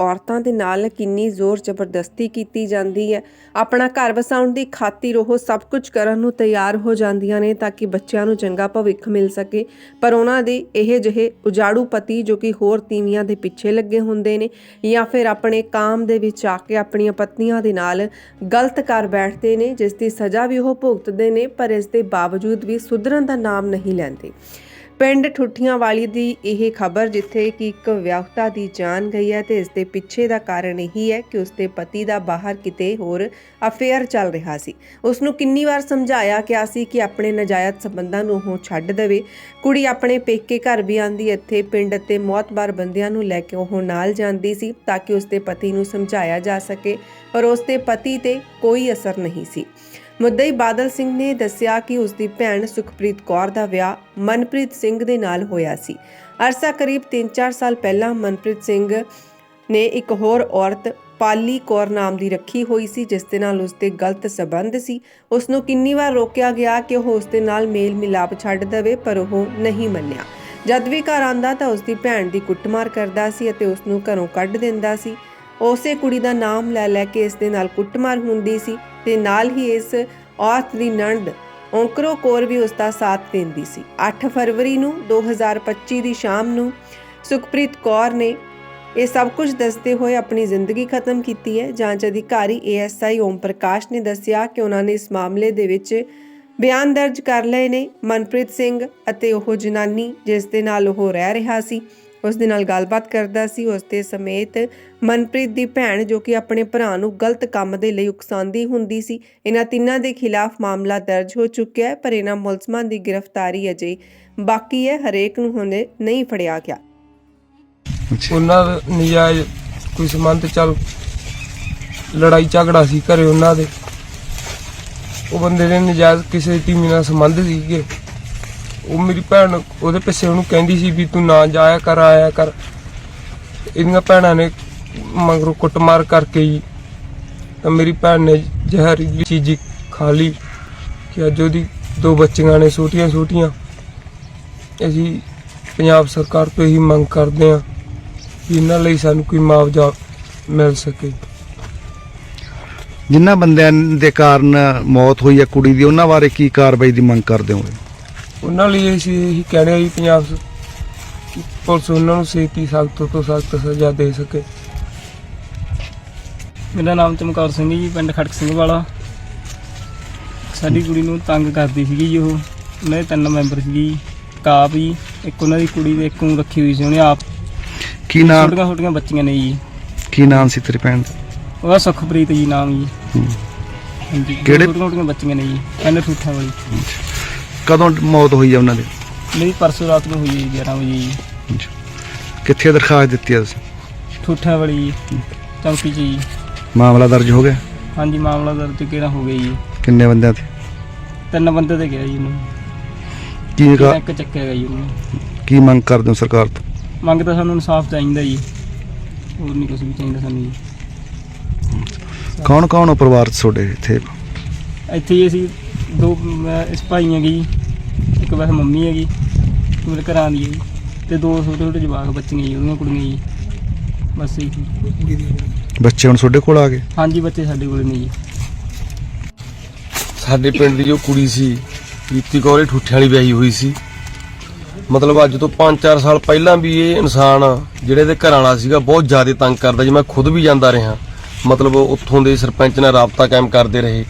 ਔਰਤਾਂ ਦੇ ਨਾਲ ਕਿੰਨੀ ਜ਼ੋਰ ਜ਼ਬਰਦਸਤੀ ਕੀਤੀ ਜਾਂਦੀ ਹੈ। ਆਪਣਾ ਘਰ ਵਸਾਉਣ ਦੀ ਖਾਤਰ ਉਹ ਸਭ ਕੁਝ ਕਰਨ ਨੂੰ ਤਿਆਰ ਹੋ ਜਾਂਦੀਆਂ ਨੇ ਤਾਂ ਕਿ ਬੱਚਿਆਂ ਨੂੰ ਚੰਗਾ ਭਵਿੱਖ ਮਿਲ ਸਕੇ। ਪਰ ਉਹਨਾਂ ਦੇ ਇਹ ਜਿਹੇ ਉਜਾੜੂ ਪਤੀ ਜੋ ਕਿ ਹੋਰ ਤੀਵੀਆਂ ਦੇ ਪਿੱਛੇ ਲੱਗੇ ਹੁੰਦੇ ਨੇ ਜਾਂ ਫਿਰ ਆਪਣੇ ਕਾਮ ਦੇ ਵਿੱਚ ਆ ਕੇ ਆਪਣੀਆਂ ਪਤਨੀਆਂ ਦੇ ਨਾਲ ਗਲਤ ਕਰ ਬੈਠਦੇ ਨੇ, ਜਿਸ ਦੀ ਸਜ਼ਾ ਵੀ ਉਹ ਭੁਗਤਦੇ ਨੇ, ਪਰ ਇਸ ਦੇ ਬਾਵਜੂਦ ਵੀ ਸੁਧਰਨ ਦਾ ਨਾਮ ਨਹੀਂ ਲੈਂਦੇ। ਪਿੰਡ ਠੁੱਠੀਆਂ ਵਾਲੀ ਦੀ ਇਹ ਖਬਰ, ਜਿੱਥੇ ਕਿ ਇੱਕ ਵਿਆਹੁਤਾ ਦੀ ਜਾਨ ਗਈ ਹੈ ਤੇ ਇਸ ਦੇ ਪਿੱਛੇ ਦਾ ਕਾਰਨ ਇਹੀ ਹੈ ਕਿ ਉਸ ਦੇ ਪਤੀ ਦਾ ਬਾਹਰ ਕਿਤੇ ਹੋਰ ਅਫੇਅਰ ਚੱਲ ਰਿਹਾ ਸੀ। ਉਸ ਨੂੰ ਕਿੰਨੀ ਵਾਰ ਸਮਝਾਇਆ ਗਿਆ ਸੀ ਕਿ ਆਪਣੇ ਨਜਾਇਜ਼ ਸੰਬੰਧਾਂ ਨੂੰ ਉਹ ਛੱਡ ਦੇਵੇ। ਕੁੜੀ ਆਪਣੇ ਪੇਕੇ ਘਰ ਵੀ ਆਂਦੀ ਇੱਥੇ ਪਿੰਡ ਅਤੇ ਮੌਤਬਾਰ ਬੰਦਿਆਂ ਨੂੰ ਲੈ ਕੇ ਉਹ ਨਾਲ ਜਾਂਦੀ ਸੀ ਤਾਂ ਕਿ ਉਸ ਦੇ ਪਤੀ ਨੂੰ ਸਮਝਾਇਆ ਜਾ ਸਕੇ, ਪਰ ਉਸ ਦੇ ਪਤੀ ਤੇ ਕੋਈ ਅਸਰ ਨਹੀਂ ਸੀ। ਮੁੱਦਈ ਬਾਦਲ ਸਿੰਘ ਨੇ ਦੱਸਿਆ ਕਿ ਉਸ ਦੀ ਭੈਣ ਸੁਖਪ੍ਰੀਤ ਕੌਰ ਦਾ ਵਿਆਹ ਮਨਪ੍ਰੀਤ ਸਿੰਘ ਦੇ ਨਾਲ ਹੋਇਆ ਸੀ। ਅਰਸਾ ਕਰੀਬ 3-4 ਸਾਲ ਪਹਿਲਾਂ ਮਨਪ੍ਰੀਤ ਸਿੰਘ ਨੇ ਇੱਕ ਹੋਰ ਔਰਤ ਪਾਲੀ ਕੌਰ ਨਾਮ ਦੀ ਰੱਖੀ ਹੋਈ ਸੀ, ਜਿਸ ਦੇ ਨਾਲ ਉਸ ਦੇ ਗਲਤ ਸਬੰਧ ਸੀ। ਉਸ ਨੂੰ ਕਿੰਨੀ ਵਾਰ ਰੋਕਿਆ ਗਿਆ ਕਿ ਉਹ ਉਸ ਦੇ ਨਾਲ ਮੇਲ ਮਿਲਾਪ ਛੱਡ ਦੇਵੇ, ਪਰ ਉਹ ਨਹੀਂ ਮੰਨਿਆ। ਜਦ ਵੀ ਘਰ ਆਂਦਾ ਤਾਂ ਉਸ ਦੀ ਭੈਣ ਦੀ ਕੁੱਟਮਾਰ ਕਰਦਾ ਸੀ ਅਤੇ ਉਸ ਨੂੰ ਘਰੋਂ ਕੱਢ ਦਿੰਦਾ ਸੀ। ਉਸੇ ਕੁੜੀ ਦਾ ਨਾਮ ਲੈ ਲੈ ਕੇ ਇਸ ਦੇ ਨਾਲ ਕੁੱਟਮਾਰ ਹੁੰਦੀ ਸੀ। ਤੇ ਨਾਲ ਹੀ ਇਸ ਔਰਤ ਦੀ ਨਣਦ ਔਂਕਰੋ ਕੌਰ ਵੀ ਉਸ ਦਾ ਸਾਥ ਦਿੰਦੀ ਸੀ। 8 ਫਰਵਰੀ ਨੂੰ 2025 ਦੀ ਸ਼ਾਮ ਨੂੰ ਸੁਖਪ੍ਰੀਤ ਕੌਰ ਨੇ ਇਹ ਸਭ ਕੁਝ ਦੱਸਦੇ ਹੋਏ ਆਪਣੀ ਜ਼ਿੰਦਗੀ ਖਤਮ ਕੀਤੀ ਹੈ। ਜਾਂਚ ਅਧਿਕਾਰੀ ਏਐਸਆਈ ਓਮ ਪ੍ਰਕਾਸ਼ ਨੇ ਦੱਸਿਆ ਕਿ ਉਹਨਾਂ ਨੇ ਇਸ ਮਾਮਲੇ ਦੇ ਵਿੱਚ ਬਿਆਨ ਦਰਜ ਕਰ ਲਏ ਨੇ। ਮਨਪ੍ਰੀਤ ਸਿੰਘ ਅਤੇ ਉਹ ਜਨਾਨੀ ਜਿਸ ਦੇ ਨਾਲ ਉਹ ਰਹਿ ਰਿਹਾ ਸੀ ਉਸ ਦੇ ਨਾਲ ਗੱਲਬਾਤ ਕਰਦਾ ਸੀ। ਉਸ ਦੇ ਸਮੇਤ ਮਨਪ੍ਰੀਤ ਦੀ ਭੈਣ ਜੋ ਕਿ ਆਪਣੇ ਭਰਾ ਨੂੰ ਗਲਤ ਕੰਮ ਦੇ ਲਈ ਉਕਸਾਉਂਦੀ ਹੁੰਦੀ ਸੀ ਇਹਨਾਂ ਤਿੰਨਾਂ ਦੇ ਖਿਲਾਫ ਮਾਮਲਾ ਦਰਜ ਹੋ ਚੁੱਕਿਆ ਹੈ ਪਰ ਇਹਨਾਂ ਮੁਲਜ਼ਮਾਂ ਦੀ ਗ੍ਰਿਫਤਾਰੀ ਅਜੇ ਬਾਕੀ ਹੈ ਹਰੇਕ ਨੂੰ ਹੁਣੇ ਨਹੀਂ ਫੜਿਆ ਗਿਆ। ਉਹਨਾਂ ਦਾ ਨਜਾਇਜ਼ ਕੋਈ ਸੰਬੰਧ ਚੱਲ ਲੜਾਈ ਝਗੜਾ ਸੀ ਘਰੇ ਉਹਨਾਂ ਦੇ। ਉਹ ਬੰਦੇ ਨੇ ਨਜਾਇਜ਼ ਕਿਸੇ ਟੀਮ ਨਾਲ ਸੰਬੰਧ ਸੀਗੇ। ਉਹ ਮੇਰੀ ਭੈਣ ਉਹਦੇ ਪਿੱਛੇ ਉਹਨੂੰ ਕਹਿੰਦੀ ਸੀ ਵੀ ਤੂੰ ਨਾ ਜਾਇਆ ਕਰ, ਆਇਆ ਕਰ। ਇਹਦੀਆਂ ਭੈਣਾਂ ਨੇ ਮਗਰੋਂ ਕੁੱਟਮਾਰ ਕਰਕੇ ਹੀ ਤਾਂ ਮੇਰੀ ਭੈਣ ਨੇ ਜ਼ਹਿਰੀਲੀ ਚੀਜ਼ ਖਾ ਲਈ ਕਿ ਅੱਜ ਉਹਦੀ ਦੋ ਬੱਚੀਆਂ ਨੇ ਛੋਟੀਆਂ ਛੋਟੀਆਂ। ਅਸੀਂ ਪੰਜਾਬ ਸਰਕਾਰ ਤੋਂ ਇਹੀ ਮੰਗ ਕਰਦੇ ਹਾਂ ਕਿ ਇਹਨਾਂ ਲਈ ਸਾਨੂੰ ਕੋਈ ਮੁਆਵਜ਼ਾ ਮਿਲ ਸਕੇ। ਜਿਨ੍ਹਾਂ ਬੰਦਿਆਂ ਦੇ ਕਾਰਨ ਮੌਤ ਹੋਈ ਹੈ ਕੁੜੀ ਦੀ, ਉਹਨਾਂ ਬਾਰੇ ਕੀ ਕਾਰਵਾਈ ਦੀ ਮੰਗ ਕਰਦੇ ਹੋ ਉਹਨਾਂ ਲਈ ਅਸੀਂ ਇਹੀ ਕਹਿਣੇ ਆ ਜੀ ਪੰਜਾਬ ਸ- ਕਿ ਪੁਲਿਸ ਉਹਨਾਂ ਨੂੰ ਛੇਤੀ ਸਖਤ ਤੋਂ ਸਖਤ ਸਜ਼ਾ ਦੇ ਸਕੇ। ਮੇਰਾ ਨਾਮ ਚਮਕੌਰ ਸਿੰਘ ਜੀ ਪਿੰਡ ਖੜਕ ਸਿੰਘ ਵਾਲਾ। ਸਾਡੀ ਕੁੜੀ ਨੂੰ ਤੰਗ ਕਰਦੀ ਸੀਗੀ ਜੀ ਉਹ। ਉਹਨਾਂ ਦੇ ਤਿੰਨ ਮੈਂਬਰ ਸੀਗੇ ਜੀ ਕਾਪ ਜੀ ਇੱਕ ਉਹਨਾਂ ਦੀ ਕੁੜੀ ਦੇ ਇੱਕ ਨੂੰ ਰੱਖੀ ਹੋਈ ਸੀ ਉਹਨੇ ਆਪ। ਕੀ ਨਾਮ? ਛੋਟੀਆਂ ਛੋਟੀਆਂ ਬੱਚੀਆਂ ਨੇ ਜੀ। ਕੀ ਨਾਮ ਸੀ ਤੇਰੀ ਭੈਣ ਦਾ? ਉਹਦਾ ਸੁਖਪ੍ਰੀਤ ਜੀ ਨਾਮ ਜੀ। ਹੂੰ। ਹਾਂਜੀ ਕਿਹੜੇ- ਛੋਟੀਆਂ ਛੋਟੀਆਂ ਬੱਚੀਆਂ ਨੇ ਜੀ ਪਿੰਡ ਠੂਠਾ ਵਾਲੀ। ਕਦੋਂ ਮੌਤ ਹੋਈ ਹੈ ਉਹਨਾਂ ਦੀ? ਮੇਰੀ ਪਰਸੋਂ ਰਾਤ ਨੂੰ ਹੋਈ ਹੈ ਜੀ 11 ਵਜੇ ਜੀ। ਕਿੱਥੇ ਦਰਖਾਸਤ ਦਿੱਤੀ ਹੈ ਤੁਸੀਂ? ਠੂਠਾ ਵਾਲੀ ਚੌਂਕੀ 'ਚ ਜੀ। ਮਾਮਲਾ ਦਰਜ ਹੋ ਗਿਆ? ਹਾਂਜੀ ਮਾਮਲਾ ਦਰਜ ਕਿਹੜਾ ਹੋ ਗਿਆ ਜੀ। ਕਿੰਨੇ ਬੰਦਿਆਂ ਤੇ? ਤਿੰਨ ਬੰਦੇ ਤੇ ਗਿਆ ਜੀ ਉਹਨੂੰ। ਕੀ ਕਾ- ਇੱਕ ਚੱਕਿਆ ਗਿਆ ਜੀ ਉਹਨੂੰ। ਕੀ ਮੰਗ ਕਰਦੇ ਹੋ ਸਰਕਾਰ ਤੋਂ? ਮੰਗ ਤਾਂ ਸਾਨੂੰ ਇਨਸਾਫ ਚਾਹੀਦਾ ਜੀ। ਹੋਰ ਨਹੀਂ ਕੁਝ ਵੀ ਚਾਹੀਦਾ ਸਾਨੂੰ ਜੀ। ਕੌਣ ਕੌਣ ਹੋ ਪਰਿਵਾਰ 'ਚ ਤੁਹਾਡੇ ਇੱਥੇ? ਇੱਥੇ ਹੀ ਅਸੀਂ ਦੋ ਇਸ ਭਾਈ ਹੈਗੇ ਜੀ। ਇੱਕ ਬਸ ਮੰਮੀ ਹੈਗੀ ਮੇਰੇ ਘਰਾਂ ਦੀ ਹੈ ਜੀ ਤੇ ਦੋ ਛੋਟੇ ਛੋਟੇ ਜਵਾਕ ਬੱਚੀਆਂ ਜੀ ਉਹਦੀਆਂ ਕੁੜੀਆਂ ਜੀ। ਬਸ ਇਹੀ। ਬੱਚੇ ਹੁਣ ਤੁਹਾਡੇ ਕੋਲ ਆ ਗਏ? ਹਾਂਜੀ ਬੱਚੇ ਸਾਡੇ ਕੋਲ ਨੇ ਜੀ। ਸਾਡੇ ਪਿੰਡ ਦੀ ਜੋ ਕੁੜੀ ਸੀ ਪ੍ਰੀਤੀ ਕੌਰ ਇਹ ਠੁੱਠੇ ਵਾਲੀ ਵਿਆਹੀ ਹੋਈ ਸੀ। ਮਤਲਬ ਅੱਜ ਤੋਂ 5-4 ਸਾਲ ਪਹਿਲਾਂ ਵੀ ਇਹ ਇਨਸਾਨ ਜਿਹੜੇ ਦੇ ਘਰ ਵਾਲਾ ਸੀਗਾ ਬਹੁਤ ਜ਼ਿਆਦਾ ਤੰਗ ਕਰਦਾ ਜੀ ਮੈਂ ਖੁਦ ਵੀ ਜਾਂਦਾ ਰਿਹਾ। ਮਤਲਬ ਉੱਥੋਂ ਦੇ ਸਰਪੰਚ ਨਾਲ ਰਾਬਤਾ ਕਾਇਮ ਕਰਦੇ ਰਹੇ।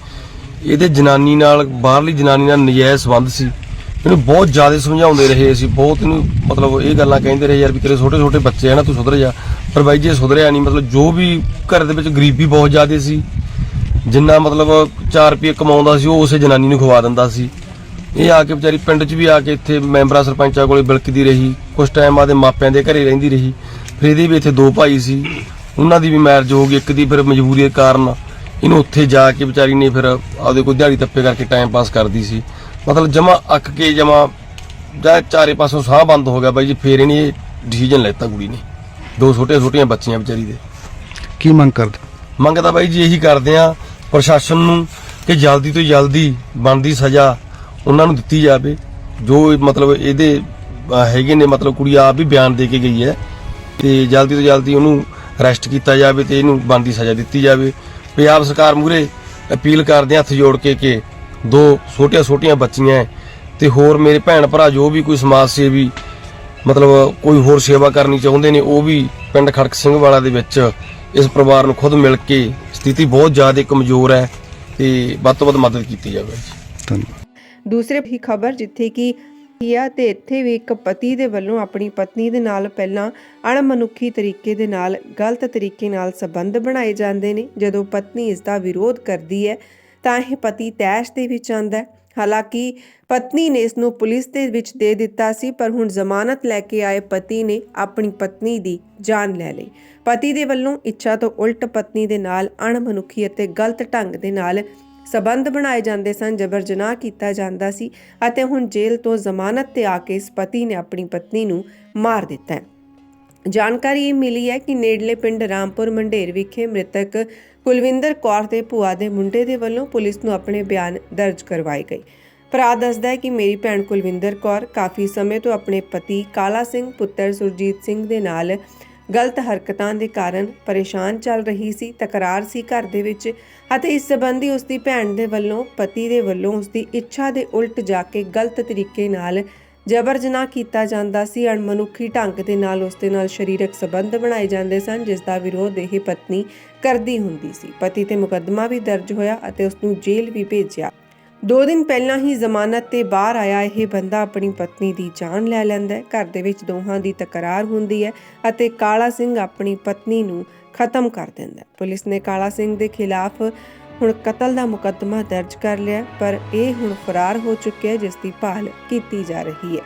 ਇਹਦੇ ਜਨਾਨੀ ਨਾਲ ਬਾਹਰਲੀ ਜਨਾਨੀ ਨਾਲ ਨਜਾਇਜ਼ ਸੰਬੰਧ ਸੀ। ਇਹਨੂੰ ਬਹੁਤ ਜ਼ਿਆਦਾ ਸਮਝਾਉਂਦੇ ਰਹੇ ਅਸੀਂ ਬਹੁਤ ਇਹਨੂੰ ਮਤਲਬ ਇਹ ਗੱਲਾਂ ਕਹਿੰਦੇ ਰਹੇ, ਯਾਰ ਵੀ ਤੇਰੇ ਛੋਟੇ ਛੋਟੇ ਬੱਚੇ ਆ ਨਾ, ਤੂੰ ਸੁਧਰ ਜਾ। ਪਰ ਬਾਈ ਜੇ ਸੁਧਰਿਆ ਨਹੀਂ, ਮਤਲਬ ਜੋ ਵੀ ਘਰ ਦੇ ਵਿੱਚ ਗਰੀਬੀ ਬਹੁਤ ਜ਼ਿਆਦਾ ਸੀ, ਜਿੰਨਾ ਮਤਲਬ 4 ਰੁਪਏ ਕਮਾਉਂਦਾ ਸੀ, ਉਹ ਉਸੇ ਜਨਾਨੀ ਨੂੰ ਖਵਾ ਦਿੰਦਾ ਸੀ। ਇਹ ਆ ਕੇ ਵਿਚਾਰੀ ਪਿੰਡ 'ਚ ਵੀ ਆ ਕੇ ਇੱਥੇ ਮੈਂਬਰਾਂ ਸਰਪੰਚਾਂ ਕੋਲੇ ਬਿਲਕਦੀ ਰਹੀ ਕੁਝ ਟਾਈਮ ਆਦੇ ਮਾਪਿਆਂ ਦੇ ਘਰੇ ਰਹਿੰਦੀ ਰਹੀ। ਫਿਰ ਇਹਦੇ ਵੀ ਇੱਥੇ ਦੋ ਭਾਈ ਸੀ, ਉਹਨਾਂ ਦੀ ਵੀ ਮੈਰਿਜ ਹੋ ਗਈ, ਇੱਕ ਦੀ ਫਿਰ ਮਜਬੂਰੀ ਦੇ ਕਾਰਨ ਇਹਨੂੰ ਉੱਥੇ ਜਾ ਕੇ ਵਿਚਾਰੀ ਨੇ ਫਿਰ ਆਪਦੇ ਕੋਈ ਦਿਹਾੜੀ ਤੱਪੇ ਕਰਕੇ ਟਾਈਮ ਪਾਸ ਕਰਦੀ ਸੀ। ਮਤਲਬ ਜਮਾ ਅੱਕ ਕੇ ਜਮਾ ਜਾਂ ਚਾਰੇ ਪਾਸੋਂ ਸਾਹ ਬੰਦ ਹੋ ਗਿਆ ਬਾਈ ਜੀ ਫੇਰ ਇਹਨੇ ਇਹ ਡਿਸੀਜਨ ਲੈਤਾ ਕੁੜੀ ਨੇ। ਦੋ ਛੋਟੇ ਛੋਟੀਆਂ ਬੱਚੀਆਂ ਵਿਚਾਰੀ ਦੇ। ਕੀ ਮੰਗ ਕਰਦੇ? ਮੰਗ ਤਾਂ ਬਾਈ ਜੀ ਇਹੀ ਕਰਦੇ ਆ ਪ੍ਰਸ਼ਾਸਨ ਨੂੰ ਕਿ ਜਲਦੀ ਤੋਂ ਜਲਦੀ ਬਣਦੀ ਸਜ਼ਾ ਉਹਨਾਂ ਨੂੰ ਦਿੱਤੀ ਜਾਵੇ। ਜੋ ਮਤਲਬ ਇਹਦੇ ਹੈਗੇ ਨੇ ਮਤਲਬ ਕੁੜੀ ਆਪ ਵੀ ਬਿਆਨ ਦੇ ਕੇ ਗਈ ਹੈ ਤੇ ਜਲਦੀ ਤੋਂ ਜਲਦੀ ਉਹਨੂੰ ਅਰੈਸਟ ਕੀਤਾ ਜਾਵੇ ਤੇ ਇਹਨੂੰ ਬਣਦੀ ਸਜ਼ਾ ਦਿੱਤੀ ਜਾਵੇ। ਪੰਜਾਬ ਸਰਕਾਰ ਮੂਰੇ ਅਪੀਲ ਕਰਦੇ ਹੱਥ ਜੋੜ ਕੇ ਕਿ ਦੋ ਛੋਟੀਆਂ ਛੋਟੀਆਂ ਬੱਚੀਆਂ ਹੈ ਤੇ ਹੋਰ ਮੇਰੇ ਭੈਣ ਭਰਾ ਜੋ ਵੀ ਕੋਈ ਸਮਾਜ ਸੇਵੀ, ਮਤਲਬ ਕੋਈ ਹੋਰ ਸੇਵਾ ਕਰਨੀ ਚਾਹੁੰਦੇ ਨੇ, ਉਹ ਵੀ ਪਿੰਡ ਖੜਕ ਸਿੰਘ ਵਾਲਾ ਦੇ ਵਿੱਚ ਇਸ ਪਰਿਵਾਰ ਨੂੰ ਖੁਦ ਮਿਲ ਕੇ ਸਥਿਤੀ ਬਹੁਤ ਜ਼ਿਆਦਾ ਕਮਜ਼ੋਰ ਹੈ ਤੇ ਵੱਧ ਤੋਂ ਵੱਧ ਮਦਦ ਕੀਤੀ ਜਾਵੇ। ਧੰਨਵਾਦ। ਦੂਸਰੇ ਹੀ ਖਬਰ ਜਿੱਥੇ ਕਿ ਆ ਤੇ ਇੱਥੇ ਵੀ ਇੱਕ ਪਤੀ ਦੇ ਵੱਲੋਂ ਆਪਣੀ ਪਤਨੀ ਦੇ ਨਾਲ ਪਹਿਲਾਂ ਅਣਮਨੁੱਖੀ ਤਰੀਕੇ ਦੇ ਨਾਲ, ਗਲਤ ਤਰੀਕੇ ਨਾਲ ਸਬੰਧ ਬਣਾਏ ਜਾਂਦੇ ਨੇ, ਜਦੋਂ ਪਤਨੀ ਇਸ ਦਾ ਵਿਰੋਧ ਕਰਦੀ ਹੈ ਤਾਂ ਇਹ ਪਤੀ ਤੈਸ਼ ਦੇ ਵਿੱਚ ਆਂਦਾ ਹਾਲਾਂਕਿ ਪਤਨੀ ਨੇ ਇਸ ਨੂੰ ਪੁਲਿਸ ਦੇ ਵਿੱਚ ਦੇ ਦਿੱਤਾ ਸੀ, ਪਰ ਹੁਣ ਜ਼ਮਾਨਤ ਲੈ ਕੇ ਆਏ ਪਤੀ ਨੇ ਆਪਣੀ ਪਤਨੀ ਦੀ ਜਾਨ ਲੈ ਲਈ। ਪਤੀ ਦੇ ਵੱਲੋਂ ਇੱਛਾ ਤੋਂ ਉਲਟ ਪਤਨੀ ਦੇ ਨਾਲ ਅਣਮਨੁੱਖੀ ਅਤੇ ਗਲਤ ਢੰਗ ਦੇ ਨਾਲ ਸਬੰਧ ਬਣਾਏ ਜਾਂਦੇ ਸਨ ਜਬਰ ਜਨਾਹ ਕੀਤਾ ਜਾਂਦਾ ਸੀ ਅਤੇ ਹੁਣ ਜੇਲ੍ਹ ਤੋਂ ਜ਼ਮਾਨਤ ਤੇ ਆ ਕੇ ਇਸ ਪਤੀ ਨੇ ਆਪਣੀ ਪਤਨੀ ਨੂੰ ਮਾਰ ਦਿੱਤਾ ਹੈ। ਜਾਣਕਾਰੀ ਇਹ ਮਿਲੀ ਹੈ ਕਿ ਨੇੜਲੇ ਪਿੰਡ ਰਾਮਪੁਰ ਮੰਡੇਰ ਵਿਖੇ ਮ੍ਰਿਤਕ ਕੁਲਵਿੰਦਰ ਕੌਰ ਦੇ ਭੂਆ ਦੇ ਮੁੰਡੇ ਦੇ ਵੱਲੋਂ ਪੁਲਿਸ ਨੂੰ ਆਪਣੇ ਬਿਆਨ ਦਰਜ ਕਰਵਾਏ ਗਏ। ਭਰਾ ਦੱਸਦਾ ਹੈ ਕਿ ਮੇਰੀ ਭੈਣ ਕੁਲਵਿੰਦਰ ਕੌਰ ਕਾਫੀ ਸਮੇਂ ਤੋਂ ਆਪਣੇ ਪਤੀ ਕਾਲਾ ਸਿੰਘ, ਪੁੱਤਰ ਸੁਰਜੀਤ ਸਿੰਘ ਦੇ ਨਾਲ ਗਲਤ ਹਰਕਤਾਂ ਦੇ ਕਾਰਨ ਪਰੇਸ਼ਾਨ ਚੱਲ ਰਹੀ ਸੀ, ਤਕਰਾਰ ਸੀ ਘਰ ਦੇ ਵਿੱਚ ਅਤੇ ਇਸ ਸੰਬੰਧੀ ਉਸ ਦੀ ਭੈਣ ਦੇ ਵੱਲੋਂ, ਪਤੀ ਦੇ ਵੱਲੋਂ ਉਸ ਦੀ ਇੱਛਾ ਦੇ ਉਲਟ ਜਾ ਕੇ ਗਲਤ ਤਰੀਕੇ ਨਾਲ ਜਬਰ ਜਨਾਹ ਕੀਤਾ ਜਾਂਦਾ ਸੀ। ਅਣਮਨੁੱਖੀ ਢੰਗ ਦੇ ਨਾਲ ਉਸ ਦੇ ਨਾਲ ਸਰੀਰਕ ਸੰਬੰਧ ਬਣਾਏ ਜਾਂਦੇ ਸਨ, ਜਿਸ ਦਾ ਵਿਰੋਧ ਇਹ ਪਤਨੀ ਕਰਦੀ ਹੁੰਦੀ ਸੀ। ਪਤੀ ਤੇ ਮੁਕੱਦਮਾ ਵੀ ਦਰਜ ਹੋਇਆ ਅਤੇ ਉਸ ਨੂੰ ਜੇਲ੍ਹ ਵੀ ਭੇਜਿਆ। ਦੋ ਦਿਨ ਪਹਿਲਾਂ ਹੀ ਜ਼ਮਾਨਤ ਤੇ ਬਾਹਰ ਆਇਆ, ਇਹ ਬੰਦਾ ਆਪਣੀ ਪਤਨੀ ਦੀ ਜਾਨ ਲੈ ਲੈਂਦਾ ਹੈ। ਘਰ ਦੇ ਵਿੱਚ ਦੋਹਾਂ ਦੀ ਤਕਰਾਰ ਹੁੰਦੀ ਹੈ ਅਤੇ ਕਾਲਾ ਸਿੰਘ ਆਪਣੀ ਪਤਨੀ ਨੂੰ ਖਤਮ ਕਰ ਦਿੰਦਾ ਹੈ। ਪੁਲਿਸ ਨੇ ਕਾਲਾ ਸਿੰਘ ਦੇ ਖਿਲਾਫ ਹੁਣ ਕਤਲ ਦਾ ਮੁਕੱਦਮਾ ਦਰਜ ਕਰ ਲਿਆ, ਪਰ ਇਹ ਹੁਣ ਫਰਾਰ ਹੋ ਚੁੱਕਿਆ ਜਿਸ ਦੀ ਭਾਲ ਕੀਤੀ ਜਾ ਰਹੀ ਹੈ।